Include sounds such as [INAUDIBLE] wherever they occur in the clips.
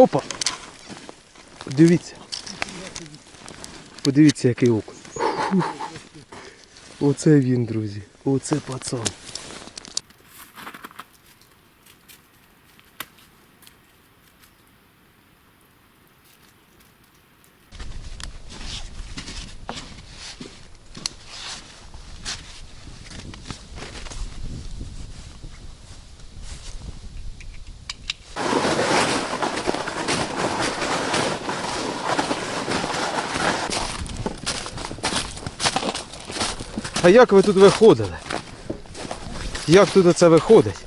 Опа! Дивіться. Подивіться, який окунь. Оце він, друзі. Оце пацан. А як ви тут виходили? Як тут оце виходить?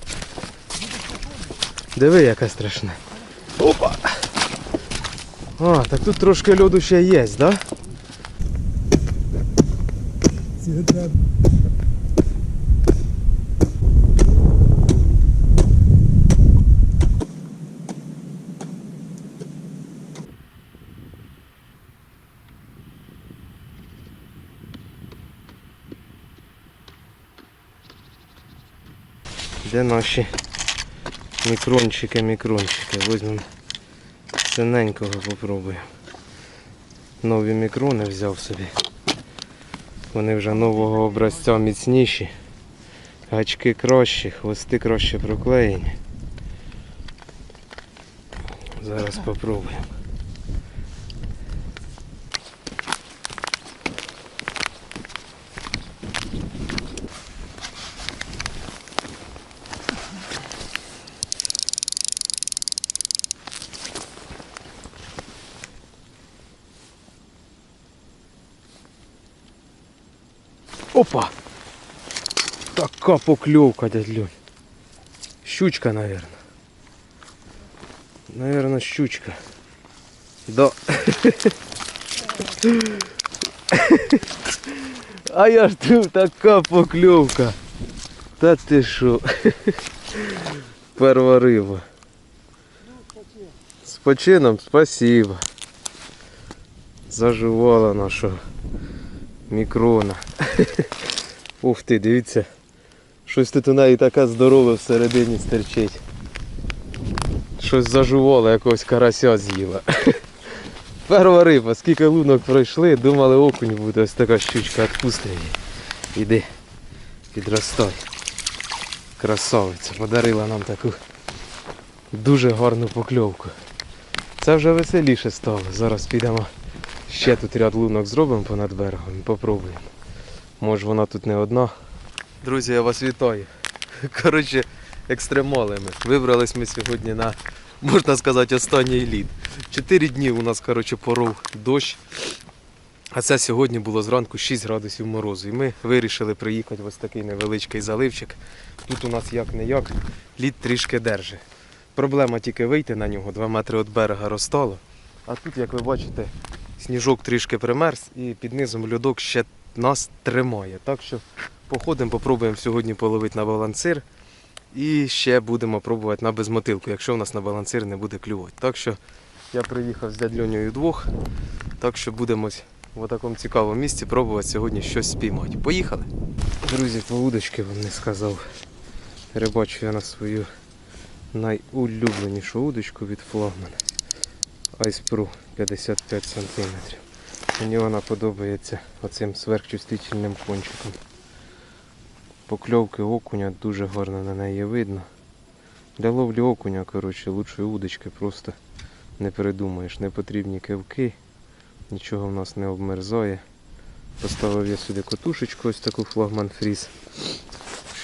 Диви, яке страшне. Опа! А, так тут трошки льоду ще є, да? Де наші мікрончики, мікрончики? Візьмемо синенького попробуємо. Нові мікрони взяв собі. Вони вже нового образця міцніші. Гачки кращі, хвости краще проклеєні. Зараз попробуємо. Опа! Така поклевка, дядь Лёнь. Щучка, наверное. Наверное, щучка. Да. [LAUGHS] А я ж тут така поклевка. Та ти що? [LAUGHS] Перва риба. З почином спасибо. Заживала нашого мікрона. [LAUGHS] Ух ти, дивіться. Щось тут у неї така здорова всередині стерчить. Щось зажувало, якогось карася з'їла. [LAUGHS] Перва риба, скільки лунок пройшли, думали окунь буде, ось така щучка, відпусти її. Іди, підростай. Красавиця, подарила нам таку дуже гарну покльовку. Це вже веселіше стало. Зараз підемо ще тут ряд лунок зробимо понад берегом і попробуємо. Може вона тут не одна. Друзі, я вас вітаю. [LAUGHS] Коротше, екстремали. Вибрались ми сьогодні на, можна сказати, останній лід. Чотири дні у нас, коротше, поров дощ. А це сьогодні було зранку 6 градусів морозу. І ми вирішили приїхати в ось такий невеличкий заливчик. Тут у нас як не як, лід трішки держить. Проблема тільки вийти на нього, 2 метри від берега розстало. А тут, як ви бачите, сніжок трішки примерз і під низом льодок ще нас тримає. Так що походимо, попробуємо сьогодні половити на балансир. І ще будемо пробувати на безмотилку, якщо у нас на балансир не буде клювати. Так що я приїхав з дядь Льонею двох. Так що будемо в такому цікавому місці пробувати сьогодні щось спіймати. Поїхали! Друзі, по удочки вам не сказав. Рибачу я на свою найулюбленішу удочку від флагмана. Ice Pro 55 см. Мені вона подобається оцим сверхчувствительним кончиком. Покльовки окуня дуже гарно на неї видно. Для ловлі окуня, коротше, лучшої удочки просто не придумаєш. Не потрібні кивки, нічого в нас не обмерзає. Поставив я сюди котушечку, ось таку флагман фріз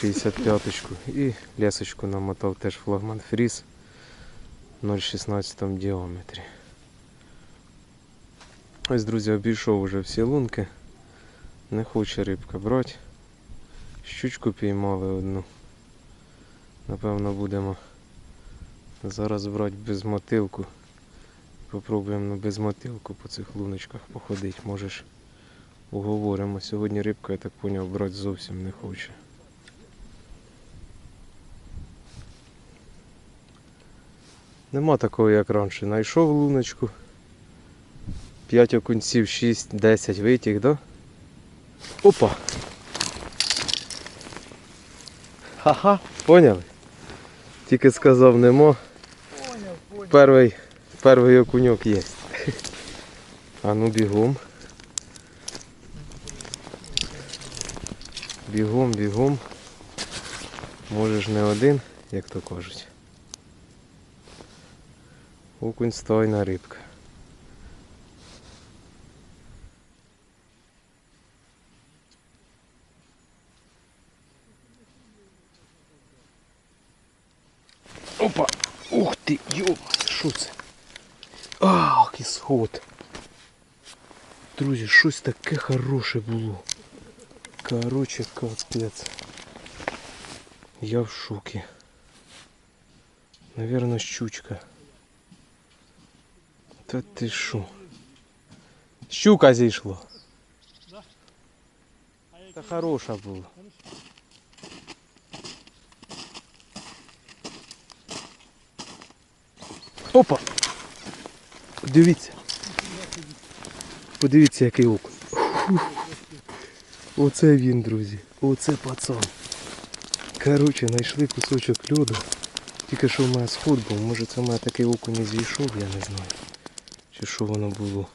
65-ку і лесочку намотав теж флагман фріз 0,16 діаметрі. Ось, друзі, обійшов вже всі лунки. Не хоче рибка брати. Щучку піймали одну. Напевно будемо зараз брати безмотилку. Попробуємо на безмотилку по цих луночках походити. Можеш уговоримо. Сьогодні рибка, я так поняв, брати зовсім не хоче. Нема такого, як раніше. Найшов луночку. 5 окунців, 6, 10 витяг, да? Опа! Ха-ха, поняли? Тільки сказав нема. Понял. Перший, Перший окуньок є. А ну бігом. Бігом, бігом. Можеш не один, як то кажуть. Окунь стойна рибка. Опа! Ух ти! Йо! Що це? Ах, і сход. Друзі, щось таке хороше було. Короче, капець. Я в шокі. Наверно, щучка. Та ти що? Щука зійшла. Та хороша була. Опа! Подивіться. Подивіться, який окунь. Оце він, друзі. Оце пацан. Коротше, знайшли кусочок льоду. Тільки що в мене сход був. Може це в мене такий окунь зійшов, я не знаю. Чи що воно було.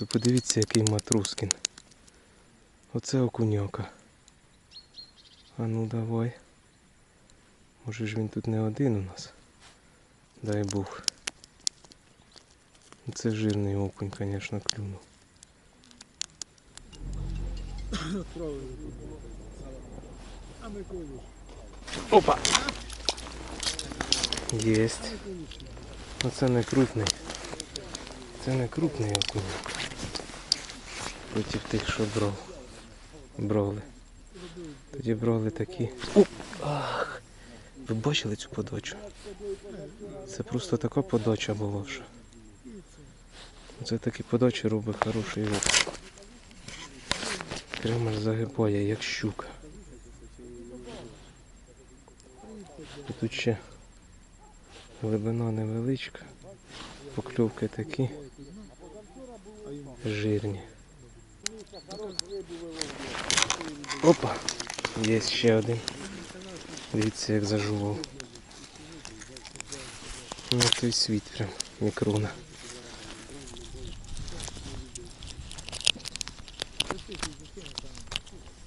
Ви подивіться, який матроскін. Оце окуняка. А ну давай. Може ж він тут не один у нас. Дай Бог. Це жирний окунь, звісно, клюнув. Опа! Єсть. Ну це не крупний. Це не крупний окунь. Проти тих, що бров. Броли. Тоді броли такі. Ах! Ви бачили цю подачу? Це просто така подача була, що. Це такі подачі робить хороший окунь. Прямо ж загибає, як щука. І тут ще глибина невеличка, покльовки такі жирні. Опа! Є ще один. Дивіться, як зажував. Ну той світ прям мікрона.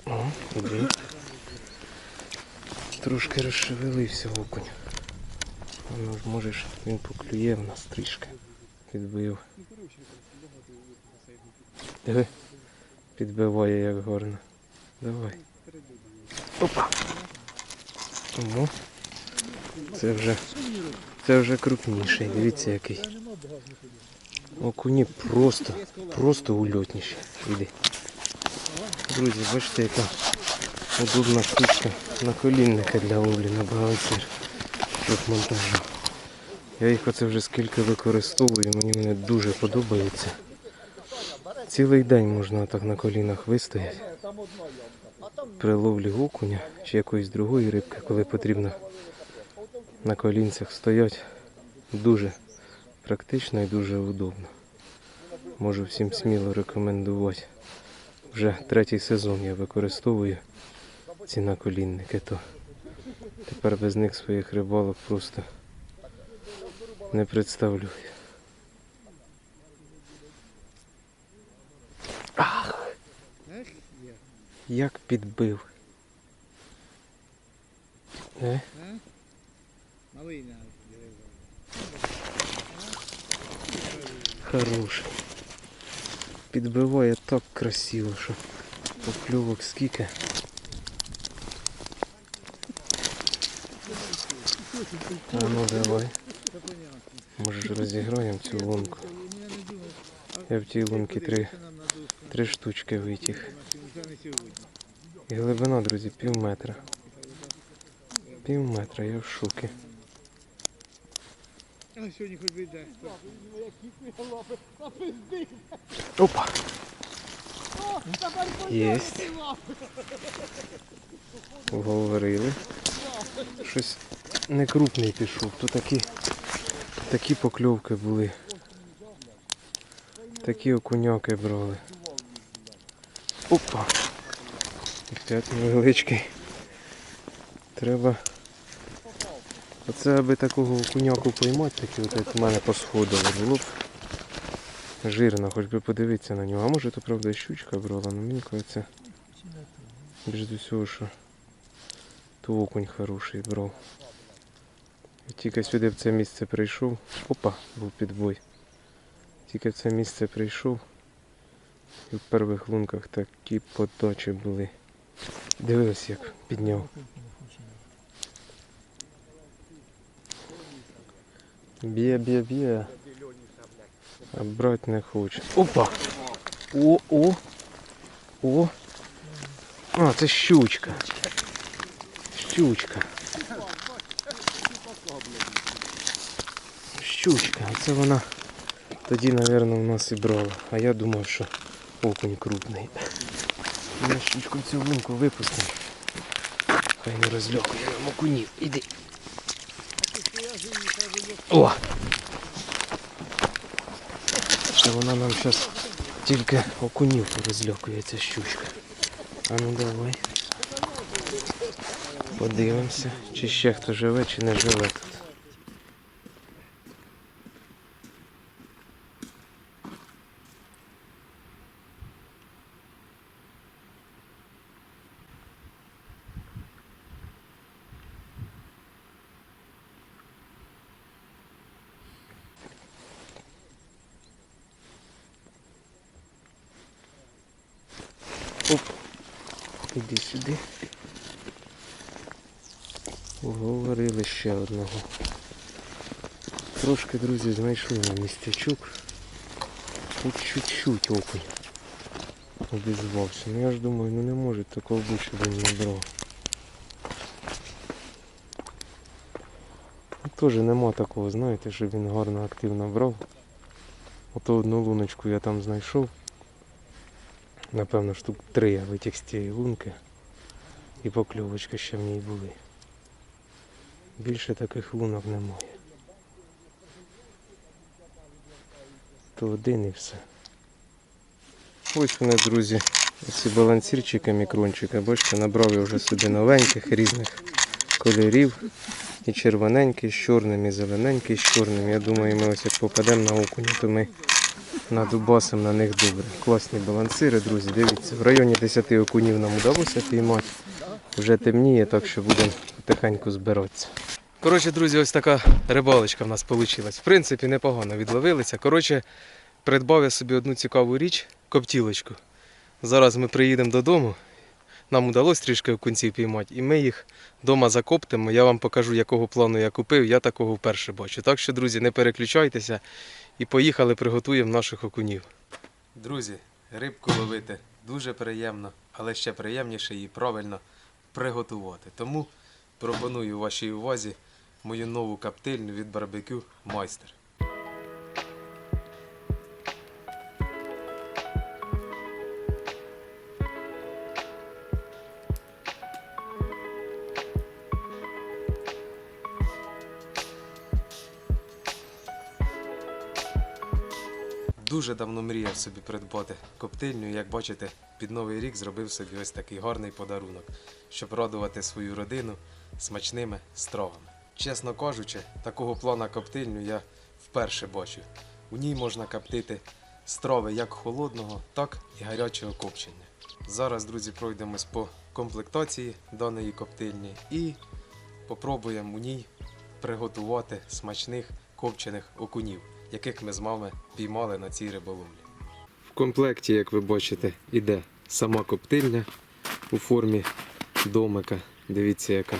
О, іди. Трошки розшевелився окунь. Ну, можеш, він поклює в нас трішки. Підбив. Диви. Підбиває як гарно. Давай. Опа. Тому. Це вже. Це вже крупніший. Дивіться який. Окуні просто, просто ульотніші. Іди. Друзі, бачите, яка удобна штучка на колінника для ловлі на багатір. Тут монтажу. Я їх оце вже скільки використовую, мені вони дуже подобаються. Цілий день можна так на колінах вистояти. При ловлі окуня чи якоїсь другої рибки, коли потрібно на колінцях стояти. Дуже практично і дуже удобно. Можу всім сміло рекомендувати. Вже третій сезон я використовую ці наколінники, то тепер без них своїх рибалок просто не представлю. Ах, Ех, є. Як підбив. Е? Малий на. Хороший. Підбиває так красиво, що покльовок скільки. А ну давай. Може розіграємо цю лунку. Я не в тій лунки три, три штучки витяг. І глибина, друзі, пів метра. Пів метра, я в шокі. А сьогодні хоч би йде. Опа! Єсть. Уговорили. Щось не крупний пішов. То такі, такі покльовки були. Такі окуняки брали. Опа! Опять невеличкий. Треба Оце аби такого окуняку поймати, такий от в мене посходило, було б жирно, хоч би подивитися на нього. А може то правда щучка брала, але мені кажеться більш до всього, що то окунь хороший брав. Тільки сюди в це місце прийшов. Опа, був підбой. Тільки в це місце прийшов. І в перших лунках такі подачі були. Дивись, як підняв. Б'є, б'є, б'є. А брать не хоче. Опа! О, о! О! А, це щучка. Щучка. Щучка. Це вона тоді, мабуть, у нас і брала. А я думав, що окунь крупний. Я щучку цю лунку випустив. Хай не розльокує нам окунів. Іди. О! Це вона нам зараз тільки окунів порозльокує ця щучка. А ну давай. Подивимося, чи ще хто живе, чи не живе тут. Оп. Іди сюди. Уговорили ще одного. Трошки, друзі, знайшли на містячок. Тут чуть-чуть окунь обізвався. Ну я ж думаю, ну не може такого бути, щоб він не брав. Ну, Теж нема такого, знаєте, щоб він гарно активно брав. Ото одну луночку я там знайшов. Напевно, штук три я витяг з цієї лунки. І покльовочки ще в ній були. Більше таких лунок немає. То один і все. Ось вони, друзі, ці балансірчики, мікрончики. Бачите, набрав я вже собі новеньких різних кольорів. І червоненький з чорним, і зелененький з чорним. Я думаю, ми ось як попадемо на окуня, то ми надубасимо на них добре. Класні балансири, друзі. Дивіться, в районі 10 окунів нам вдалося піймати. Вже темніє, так що будемо потихеньку збиратися. Коротше, друзі, ось така рибалочка в нас вийшла. В принципі, непогано відловилися. Коротше, придбав я собі одну цікаву річ коптілочку. Зараз ми приїдемо додому. Нам вдалося трішки окунців піймати, і ми їх вдома закоптимо. Я вам покажу, якого плану я купив. Я такого вперше бачу. Так що, друзі, не переключайтеся і поїхали, приготуємо наших окунів. Друзі, рибку ловити дуже приємно, але ще приємніше її правильно приготувати. Тому пропоную вашій увазі мою нову коптильню від барбекю Майстер. Дуже давно мріяв собі придбати коптильню. Як бачите, під новий рік зробив собі ось такий гарний подарунок, щоб радувати свою родину смачними стравами. Чесно кажучи, такого плана коптильню я вперше бачу. У ній можна коптити страви як холодного, так і гарячого копчення. Зараз, друзі, пройдемось по комплектації даної коптильні і попробуємо у ній приготувати смачних копчених окунів, яких ми з вами піймали на цій риболовлі. В комплекті, як ви бачите, іде сама коптильня у формі домика. Дивіться, яка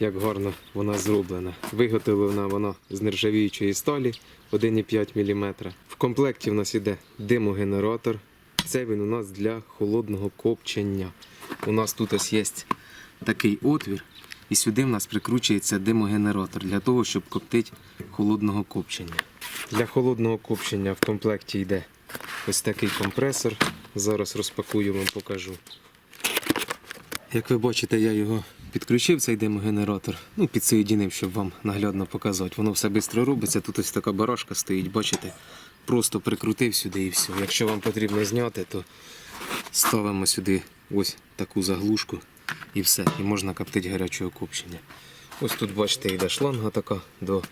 як гарно вона зроблена. Виготовлена вона з нержавіючої сталі 1,5 мм. В комплекті в нас іде димогенератор. Це він у нас для холодного копчення. У нас тут ось є такий отвір, і сюди в нас прикручується димогенератор для того, щоб коптити холодного копчення. Для холодного копчення в комплекті йде ось такий компресор. Зараз розпакую вам покажу. Як ви бачите, я його підключив, цей димогенератор, ну, підсоєдинив, щоб вам наглядно показати. Воно все швидко робиться. Тут ось така барашка стоїть, бачите? Просто прикрутив сюди і все. Якщо вам потрібно зняти, то ставимо сюди ось таку заглушку і все. І можна коптити гарячого копчення. Ось тут, бачите, йде шланга така до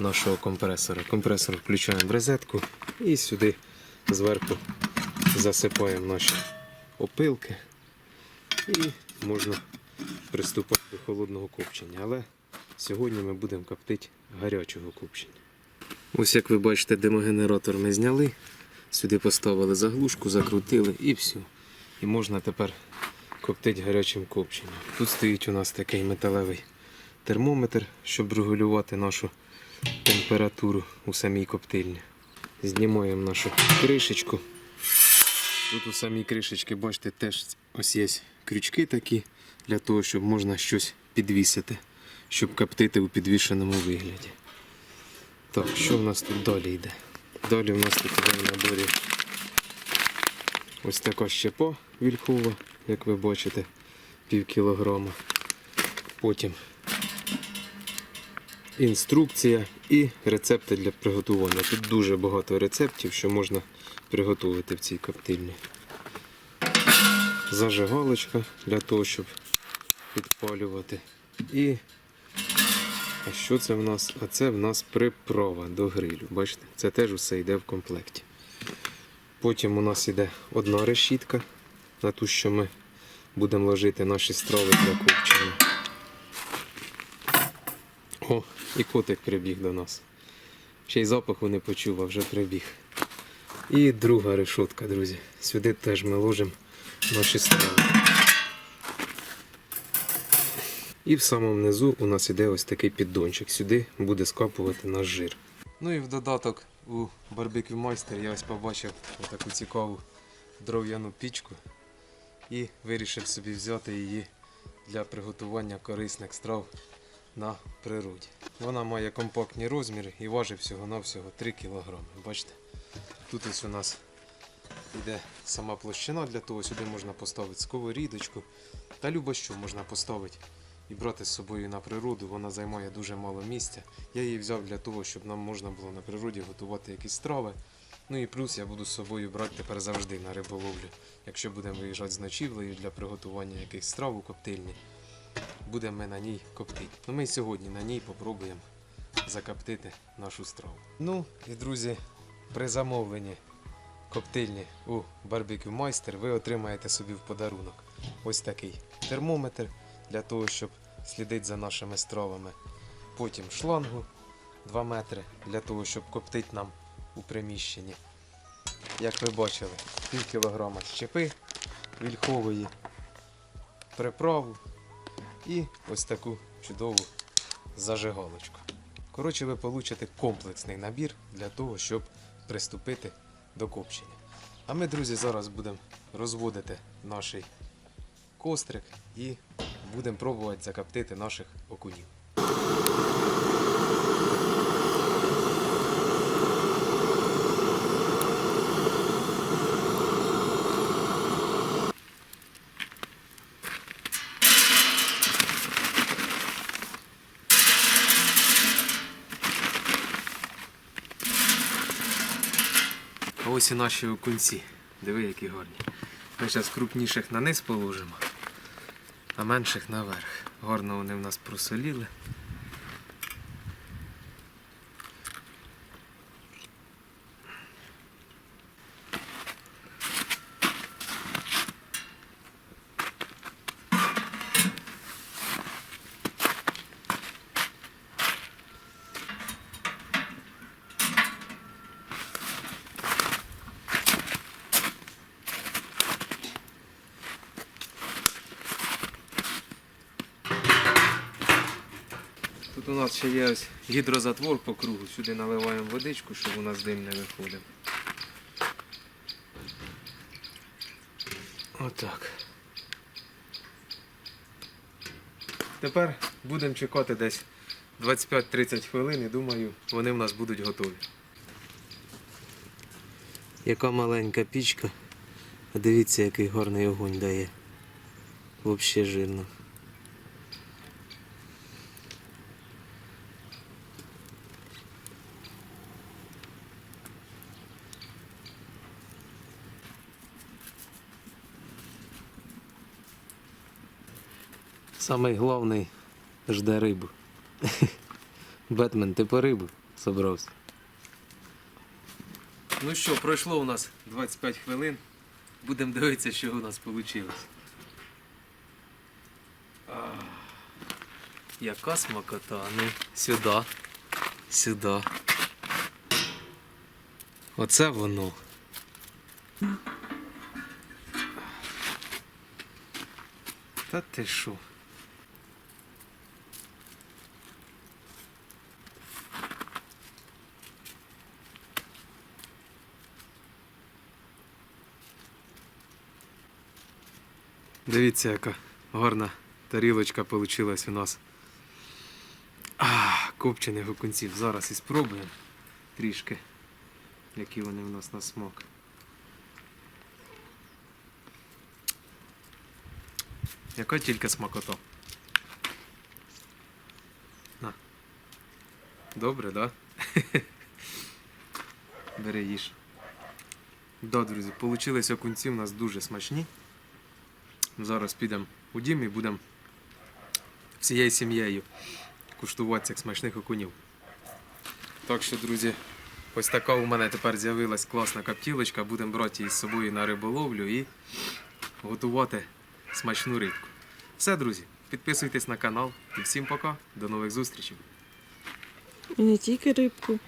нашого компресора. Компресор включаємо в розетку і сюди зверху засипаємо наші опилки і можна приступати до холодного копчення. Але сьогодні ми будемо коптити гарячого копчення. Ось як ви бачите, димогенератор ми зняли, сюди поставили заглушку, закрутили і все. І можна тепер коптити гарячим копченням. Тут стоїть у нас такий металевий термометр, щоб регулювати нашу температуру у самій коптильні. Знімаємо нашу кришечку. Тут у самій кришечці, бачите, теж ось є крючки такі для того, щоб можна щось підвісити, щоб коптити у підвішеному вигляді. Так, що в нас тут далі йде? Далі в нас тут іде в наборі ось така щепа вільхова, як ви бачите, пів кілограма. Потім інструкція і рецепти для приготування. Тут дуже багато рецептів, що можна приготувати в цій коптильні. Зажигалочка для того, щоб підпалювати. І а що це в нас? А це в нас приправа до грилю. Бачите, це теж усе йде в комплекті. Потім у нас йде одна решітка на ту, що ми будемо ложити наші страви для копчення. О, і котик прибіг до нас. Ще й запаху не почув, а вже прибіг. І друга решотка, друзі. Сюди теж ми ложимо наші страви. І в самому низу у нас іде ось такий піддончик. Сюди буде скапувати наш жир. Ну і в додаток у барбекю майстер я ось побачив таку цікаву дров'яну пічку і вирішив собі взяти її для приготування корисних страв на природі. Вона має компактні розміри і важить всього-навсього 3 кг. Бачите? Тут ось у нас йде сама площина для того, сюди можна поставити сковорідочку та любо можна поставити і брати з собою на природу. Вона займає дуже мало місця. Я її взяв для того, щоб нам можна було на природі готувати якісь страви. Ну і плюс я буду з собою брати тепер завжди на риболовлю. Якщо будемо виїжджати з ночівлею для приготування якихось страв у коптильні, будемо на ній коптити. Ну ми сьогодні на ній попробуємо закоптити нашу страву. Ну і друзі, при замовленні коптильні у Barbecue Майстер ви отримаєте собі в подарунок ось такий термометр для того, щоб слідити за нашими стравами. Потім шлангу 2 метри для того, щоб коптити нам у приміщенні. Як ви бачили, пів кілограма щепи вільхової, приправу і ось таку чудову зажигалочку. Коротше, ви получите комплексний набір для того, щоб приступити до копчення. А ми, друзі, зараз будемо розводити наш кострик і будемо пробувати закоптити наших окунів. Ось і наші окунці. Диви, які гарні. Ми зараз крупніших на низ положимо, а менших наверх. Гарно вони в нас просоліли. У нас ще є ось гідрозатвор по кругу. Сюди наливаємо водичку, щоб у нас дим не виходив. Отак. Тепер будемо чекати десь 25-30 хвилин і думаю, вони в нас будуть готові. Яка маленька пічка. А дивіться, який гарний огонь дає. Взагалі жирно. Самий головний жде рибу. [LAUGHS] Бетмен, ти по рибу собрався. Ну що, пройшло у нас 25 хвилин. Будемо дивитися, що у нас вийшло. Яка смакота? Ну, сюди. Сюди. Оце воно. Та ти що? Дивіться, яка гарна тарілочка вийшла у нас. А, копчених окунців. Зараз і спробуємо трішки, які вони в нас на смак. Яка тільки смакота. На. Добре, да? [LAUGHS] Бери їж. Да, друзі, получились окунці у нас дуже смачні. Зараз підемо у дім і будемо всією сім'єю куштувати цих смачних окунів. Так що, друзі, ось така у мене тепер з'явилась класна каптілочка. Будемо брати її з собою на риболовлю і готувати смачну рибку. Все, друзі, підписуйтесь на канал і всім пока. До нових зустрічей. І не тільки рибку.